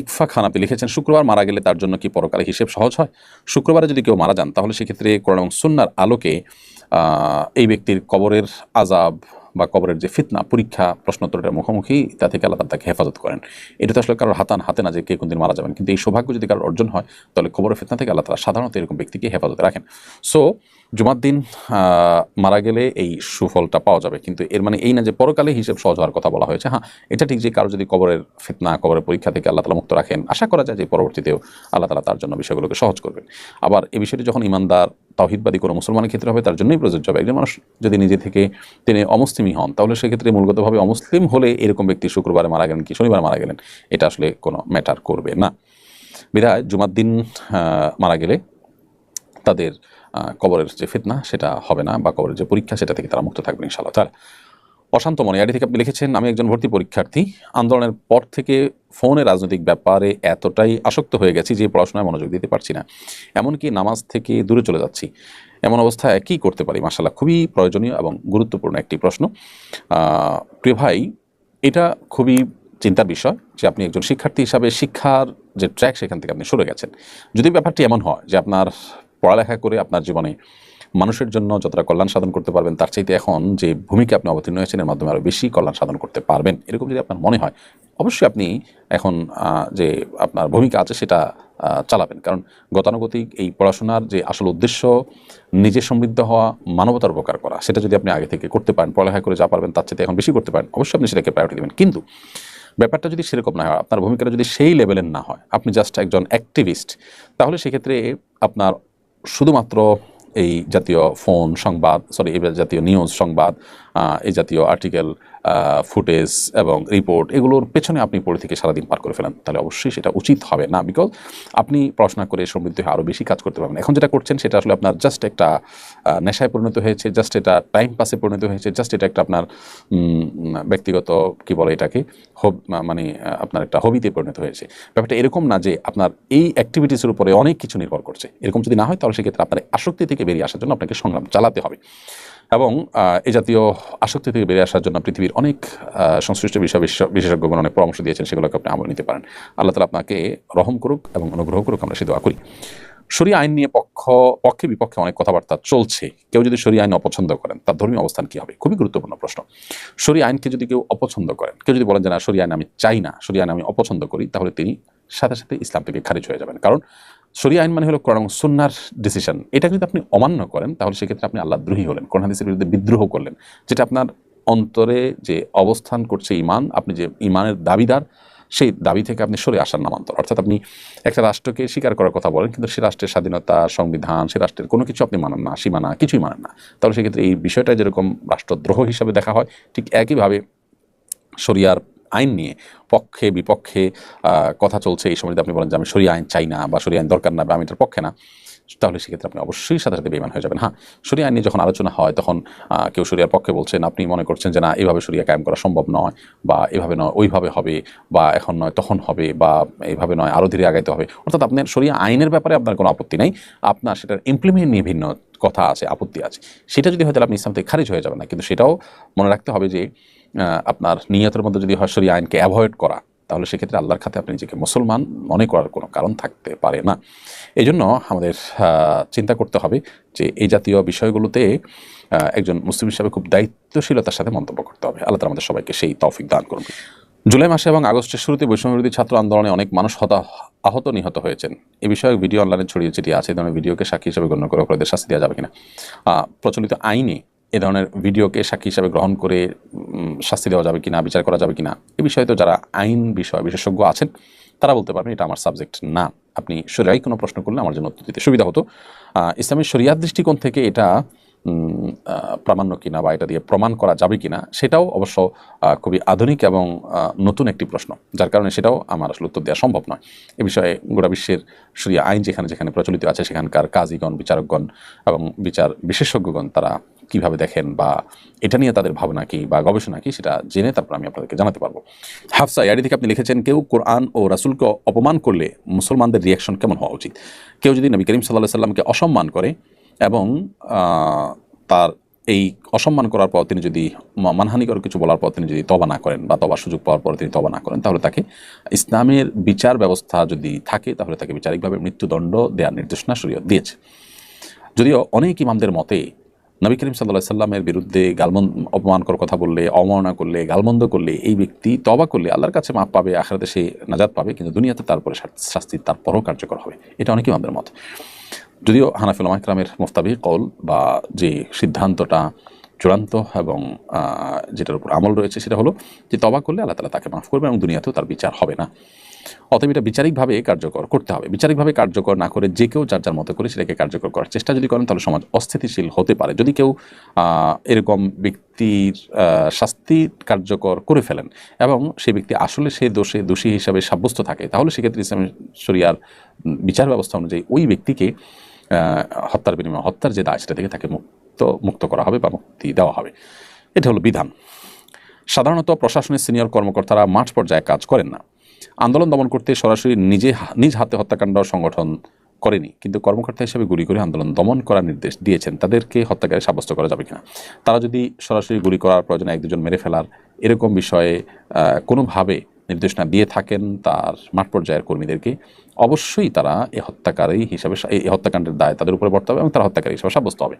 ইকফা খান আপনি লিখেছেন, শুক্রবার মারা গেলে তার জন্য কি পরকালে হিসেব সহজ হয়? শুক্রবারে যদি কেউ মারা যান, তাহলে সেক্ষেত্রে কোরআন এবং সুন্নার আলোকে এই ব্যক্তির কবরের আজাব বা কবরের যে ফিতনা, পরীক্ষা, প্রশ্নোত্তরের মুখোমুখি, তা থেকে আল্লাহ তাকে হেফাজত করেন। এটা তো আসলে কারোর হাতান হাতে না যে কে কোনদিন মারা যাবেন। কিন্তু এই সৌভাগ্য যদি কারোর অর্জন হয়, তাহলে কবরের ফিতনা থেকে আল্লাহ তালা সাধারণত এরকম ব্যক্তিকে হেফাজতে রাখেন। সো জুমার দিন মারা গেলে এই সুফলটা পাওয়া যাবে। কিন্তু এর মানে এই না যে পরকালে হিসেব সহজ হওয়ার কথা বলা হয়েছে। হ্যাঁ এটা ঠিক যে কারও যদি কবরের ফিতনা, কবরের পরীক্ষা থেকে আল্লাহ তালা মুক্ত রাখেন, আশা করা যায় যে পরবর্তীতেও আল্লাহ তালা তার জন্য বিষয়গুলোকে সহজ করবেন। আবার এই বিষয়টি যখন ইমানদার তাহিদবাদী কোনো মুসলমানের ক্ষেত্রে হবে, তার জন্যই প্রযোজ্য হবে। একজন মানুষ যদি নিজে থেকে তিনি অমুসলিমই হন, তাহলে সেক্ষেত্রে মূলগতভাবে অমুসলিম হলে এরকম ব্যক্তি শুক্রবারে মারা গেলেন কি? শনিবার মারা গেলেন। এটা আসলে কোনো ম্যাটার করবে না। বিধায় জুমার দিন মারা গেলে তাদের কবরের যে ফিতনা, সেটা হবে না বা কবরের যে পরীক্ষা, সেটা থেকে তারা মুক্ত থাকবেন ইনশাআল্লাহ। তাহলে অশান্ত মনে আইডি থেকে আপনি লিখেছেন, আমি একজন ভর্তি পরীক্ষার্থী। আন্দোলনের পর থেকে ফোনে রাজনৈতিক ব্যাপারে এতটাই আসক্ত হয়ে গেছি যে পড়াশোনায় মনোযোগ দিতে পারছি না। এমনকি নামাজ থেকে দূরে চলে যাচ্ছি। এমন অবস্থায় কী করতে পারি মাসাল্লাহ খুবই প্রয়োজনীয় এবং গুরুত্বপূর্ণ একটি প্রশ্ন। প্রিয় ভাই, এটা খুবই চিন্তার বিষয় যে আপনি একজন শিক্ষার্থী হিসাবে শিক্ষার যে ট্র্যাক সেখান থেকে আপনি সরে গেছেন। যদি ব্যাপারটি এমন হয় যে আপনার পড়ালেখা করে আপনার জীবনে মানুষের জন্য যতটা কল্যাণ সাধন করতে পারবেন, তার চাইতে এখন যে ভূমিকা আপনি অবতীর্ণ হয়েছেন, এর মাধ্যমে আরও বেশি কল্যাণ সাধন করতে পারবেন, এরকম যদি আপনার মনে হয় অবশ্যই আপনি এখন যে আপনার ভূমিকা আছে সেটা চালাবেন। কারণ গতানুগতিক এই পড়াশোনার যে আসল উদ্দেশ্য, নিজে সমৃদ্ধ হওয়া, মানবতার উপকার করা, সেটা যদি আপনি আগে থেকে করতে পারেন, পড়ালেখা করে যা পারবেন তার চাইতে এখন বেশি করতে পারেন, অবশ্যই আপনি সেটাকে প্রায়োরিটি দেবেন। কিন্তু ব্যাপারটা যদি সেরকম না হয়, আপনার ভূমিকাটা যদি সেই লেভেলের না হয়, আপনি জাস্ট একজন অ্যাক্টিভিস্ট তাহলে সেক্ষেত্রে আপনার শুধুমাত্র এই জাতীয় ফোন সংবাদ সরি এই জাতীয় নিউজ সংবাদ এই জাতীয় আর্টিকেল ফুটেজ এবং রিপোর্ট এগুলোর পেছনে আপনি পড়ে থেকে সারাদিন পার করে ফেলেন। তাহলে অবশ্যই সেটা উচিত হবে না বিকজ আপনি পড়াশোনা করে সমৃদ্ধ হয়ে আরও বেশি কাজ করতে পারবেন। এখন যেটা করছেন সেটা আসলে আপনার জাস্ট একটা নেশায় পরিণত হয়েছে জাস্ট এটা টাইম পাসে পরিণত হয়েছে জাস্ট এটা একটা আপনার ব্যক্তিগত কি বলে এটাকে, হব মানে আপনার একটা হবিতে পরিণত হয়েছে। ব্যাপারটা এরকম না যে আপনার এই অ্যাক্টিভিটিসের উপরে অনেক কিছু নির্ভর করছে। এরকম যদি না হয় তাহলে সেক্ষেত্রে আপনার আসক্তি থেকে বেরিয়ে আসার জন্য আপনাকে সংগ্রাম চালাতে হবে। এবং এই জাতীয় আসক্তি থেকে বেরিয়ে আসার জন্য পৃথিবীর অনেক সংশ্লিষ্ট বিষয় বিশেষ- বিশেষজ্ঞগণ অনেক পরামর্শ দিয়েছেন, সেগুলোকে আপনি আমল নিতে পারেন। আল্লাহ তালা আপনাকে রহম করুক এবং অনুগ্রহ করুক, আমরা সে দোয়া করি। সরিয়া আইন নিয়ে পক্ষ, পক্ষে বিপক্ষে অনেক কথাবার্তা চলছে। কেউ যদি সরিয়া আইন অপছন্দ করেন, তার ধর্মীয় অবস্থান কী হবে? খুবই গুরুত্বপূর্ণ প্রশ্ন। সরিয়া আইনকে যদি কেউ অপছন্দ করেন, কেউ যদি বলেন যে, না সরিয়া আইন আমি চাই না সরিয়া আইন আমি অপছন্দ করি, তাহলে তিনি সাথে সাথে ইসলাম থেকে খারিজ হয়ে যাবেন। কারণ সরিয়া আইন মানে হলো কোরআন সুন্নার ডিসিশন এটা যদি আপনি অমান্য করেন, তাহলে সেক্ষেত্রে আপনি আল্লাহ দ্রোহী হলেন, কোরআন হাদিসের বিরুদ্ধে বিদ্রোহ করলেন। যেটা আপনার অন্তরে যে অবস্থান করছে ইমান আপনি যে ইমানের দাবিদার, সেই দাবি থেকে আপনি সরে আসার নামান্তর। অর্থাৎ আপনি একটা রাষ্ট্রকে স্বীকার করার কথা বলেন, কিন্তু সে রাষ্ট্রের স্বাধীনতা, সংবিধান, সে রাষ্ট্রের কোনো কিছু আপনি মানেন না, সীমানা, কিছুই মানেন না। তাহলে সেক্ষেত্রে এই বিষয়টা যেরকম রাষ্ট্রদ্রোহ হিসাবে দেখা হয়, ঠিক একইভাবে শরিয়ার আইন নিয়ে। পক্ষে, বিপক্ষে কথা চলছে এই সময় যদি আপনি বলেন যে আমি সরিয়া আইন চাই না বা সরিয়া আইন দরকার না বা আমি এটার পক্ষে না, তাহলে সেক্ষেত্রে আপনি অবশ্যই সাথে সাথে বেমান হয়ে যাবেন। হ্যাঁ সরিয়া আইন নিয়ে যখন আলোচনা হয় তখন কেউ সরিয়ার পক্ষে বলছেন, আপনি মনে করছেন যে না, এভাবে সরিয়া কায়েম করা সম্ভব নয় বা এভাবে নয়, ওইভাবে হবে বা এখন নয়, তখন হবে বা এইভাবে নয় আরও ধীরে আগাইতে হবে। অর্থাৎ আপনার সরিয়া আইনের ব্যাপারে আপনার কোনো আপত্তি নেই, আপনার সেটার ইমপ্লিমেন্ট নিয়ে ভিন্ন কথা আছে, আপত্তি আছে। সেটা যদি হয় তাহলে আপনি ইসলাম থেকে খারিজ হয়ে যাবেন না, কিন্তু সেটাও মনে রাখতে হবে যে আপনার নিয়তের মধ্যে যদি হয় আইনকে অ্যাভয়েড করা, তাহলে সেক্ষেত্রে আল্লাহর খাতে আপনি নিজেকে মুসলমান মনে করার কোনো কারণ থাকতে পারে না। এই জন্য আমাদের চিন্তা করতে হবে যে এই জাতীয় বিষয়গুলোতে একজন মুসলিম হিসাবে খুব দায়িত্বশীলতার সাথে মন্তব্য করতে হবে। আল্লাহ আমাদের সবাইকে সেই তৌফিক দান করুন। জুলাই মাসে এবং আগস্টের শুরুতে বৈষম্যবিরোধী ছাত্র আন্দোলনে অনেক মানুষ হতা, আহত নিহত হয়েছেন। এই বিষয়ে ভিডিও অনলাইনে ছড়িয়ে ছিটিয়ে আছে এই ধরনের ভিডিওকে সাক্ষী হিসেবে গণ্য করে অপরাধের শাস্তি দেওয়া যাবে কিনা। প্রচলিত আইনে এ ধরনের ভিডিওকে সাক্ষী হিসাবে গ্রহণ করে শাস্তি দেওয়া যাবে কিনা বিচার করা যাবে কিনা এ বিষয়ে তো যারা আইন বিষয় বিশেষজ্ঞ আছেন তারা বলতে পারবেন এটা আমার সাবজেক্ট না। আপনি শরিয়াই কোনো প্রশ্ন করলে আমার জন্য উত্তর দিতে সুবিধা হতো। আহ, ইসলামী শরিয়ার দৃষ্টিকোণ থেকে এটা প্রামাণ্য কিনা বা এটা দিয়ে প্রমাণ করা যাবে কিনা সেটাও অবশ্য খুবই আধুনিক এবং নতুন একটি প্রশ্ন যার কারণে সেটাও আমার আসলে উত্তর দেওয়া সম্ভব নয়। এ বিষয়ে গোটা বিশ্বের শরিয়া আইন যেখানে যেখানে প্রচলিত আছে সেখানকার কাজীগণ বিচারকগণ এবং বিচার বিশেষজ্ঞগণ তারা কীভাবে দেখেন বা এটা নিয়ে তাদের ভাবনা কি বা গবেষণা কি সেটা জেনে তারপর আমি আপনাদেরকে জানাতে পারব। হাফসা ইয়ারি থেকে আপনি লিখেছেন, কেউ কোরআন ও রাসুলকে অপমান করলে মুসলমানদের রিয়াকশন কেমন হওয়া উচিত? কেউ যদি নবী করিম সাল্লাহ সাল্লামকে অসম্মান করে এবং তার এই অসম্মান করার পর তিনি যদি মানহানিকর কিছু বলার পর তিনি যদি তবা না করেন বা তবার সুযোগ পাওয়ার পর তিনি তবা না করেন, তাহলে তাকে ইসলামের বিচার ব্যবস্থা যদি থাকে, তাহলে তাকে বিচারিকভাবে মৃত্যুদণ্ড দেওয়ার নির্দেশনা শরীয়ত দিয়েছে। যদিও অনেক ইমামদের মতে নবী করিম সাল্লাহ সাল্লামের বিরুদ্ধে গালমন্দ অপমানকর কথা বললে, অবমাননা করলে, গালমন্দ করলে, এই ব্যক্তি তবা করলে আল্লাহর কাছে মাপ পাবে, আখরাতে সে নাজাদ পাবে, কিন্তু দুনিয়াতে তারপরে শাস্তি তারপরও কার্যকর হবে। এটা অনেকেই আমাদের মত। যদিও হানাফিল মাহরামের মুফতাবি কল বা যে সিদ্ধান্তটা চূড়ান্ত এবং যেটার উপর আমল রয়েছে, সেটা হলো যে তবা করলে আল্লাহ তালা তাকে মাফ করবে এবং দুনিয়াতেও তার বিচার হবে না। অতএব এটা বিচারিকভাবে কার্যকর করতে হবে। বিচারিকভাবে কার্যকর না করে যে কেউ যার যার মতো করে সেটাকে কার্যকর করার চেষ্টা যদি করেন, তাহলে সমাজ অস্থিতিশীল হতে পারে। যদি কেউ এরকম ব্যক্তির শাস্তি কার্যকর করে ফেলেন এবং সেই ব্যক্তি আসলে সে দোষে, দোষী হিসাবে সাব্যস্ত থাকে, তাহলে সেক্ষেত্রে ইসলাম শরিয়ার বিচার ব্যবস্থা অনুযায়ী ওই ব্যক্তিকে হত্যার বিনিময়ে, হত্যার যে দায় সেটা থেকে তাকে মুক্ত মুক্ত করা হবে বা মুক্তি দেওয়া হবে। এটা হলো বিধান। সাধারণত প্রশাসনের সিনিয়র কর্মকর্তারা মাঠ পর্যায়ে কাজ করেন না। আন্দোলন দমন করতে সরাসরি নিজে নিজ হাতে হত্যাকাণ্ড সংগঠন করেনি, কিন্তু কর্মকর্তা হিসেবে গুলি করে আন্দোলন দমন করার নির্দেশ দিয়েছেন। তাদেরকে হত্যাকারী সাব্যস্ত করা যাবে কিনা? তারা যদি সরাসরি গুলি করার প্রয়োজনে এক দুজন মেরে ফেলার এরকম বিষয়ে কোনোভাবে নির্দেশনা দিয়ে থাকেন তার মাঠ পর্যায়ের কর্মীদেরকে, অবশ্যই তারা এই হত্যাকারী হিসাবে এই হত্যাকাণ্ডের দায় তাদের উপরে বর্তাবে এবং তারা হত্যাকারী হিসাবে সাব্যস্ত হবে।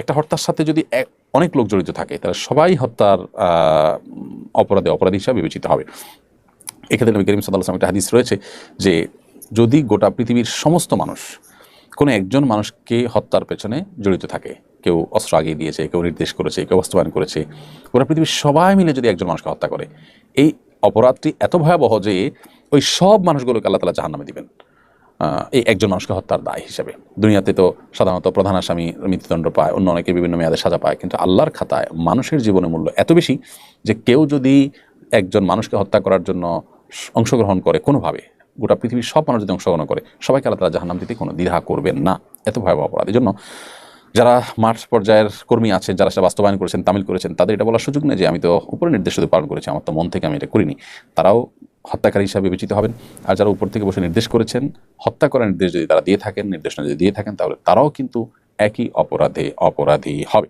একটা হত্যার সাথে যদি অনেক লোক জড়িত থাকে, তারা সবাই হত্যার অপরাধে অপরাধী হিসাবে বিবেচিত হবে। এক্ষেত্রে নবী করিম সাল্লাহ একটা হাদিস রয়েছে যে যদি গোটা পৃথিবীর সমস্ত মানুষ কোনো একজন মানুষকে হত্যার পেছনে জড়িত থাকে কেউ অস্ত্র আগিয়ে দিয়েছে কেউ নির্দেশ করেছে কেউ বাস্তবায়ন করেছে গোটা পৃথিবীর সবাই মিলে যদি একজন মানুষকে হত্যা করে এই অপরাধটি এত ভয়াবহ যে ওই সব মানুষগুলোকে আল্লাহ তালা জাহান্নামে দিবেন। আহ, এই একজন মানুষকে হত্যার দায় হিসেবে। দুনিয়াতে তো সাধারণত প্রধান আসামি মৃত্যুদণ্ড পায় অন্য অনেকে বিভিন্ন মেয়াদে সাজা পায় কিন্তু আল্লাহর খাতায় মানুষের জীবনের মূল্য এত বেশি যে কেউ যদি একজন মানুষকে হত্যা করার জন্য অংশগ্রহণ করে কোনোভাবে। গোটা পৃথিবীর সব মানুষ যদি অংশগ্রহণ করে, সবাইকে আল্লাহ তারা জাহান্নাম দিতে কোনো দ্বিধা করবেন না। এত ভয়াবহ অপরাধ। এই জন্য যারা মাঠ পর্যায়ের কর্মী আছে, যারা সেটা বাস্তবায়ন করেছেন, তামিল করেছেন, তাদের এটা বলার সুযোগ নেই যে আমি তো উপরে নির্দেশ শুধু পালন করেছি, আমার তো মন থেকে আমি এটা করিনি। তারাও হত্যাকারী হিসাবে বিবেচিত হবেন। আর যারা উপর থেকে বসে নির্দেশ করেছেন, হত্যা করার নির্দেশ যদি তারা দিয়ে থাকেন, নির্দেশনা যদি দিয়ে থাকেন, তাহলে তারাও কিন্তু একই অপরাধে অপরাধী হবে।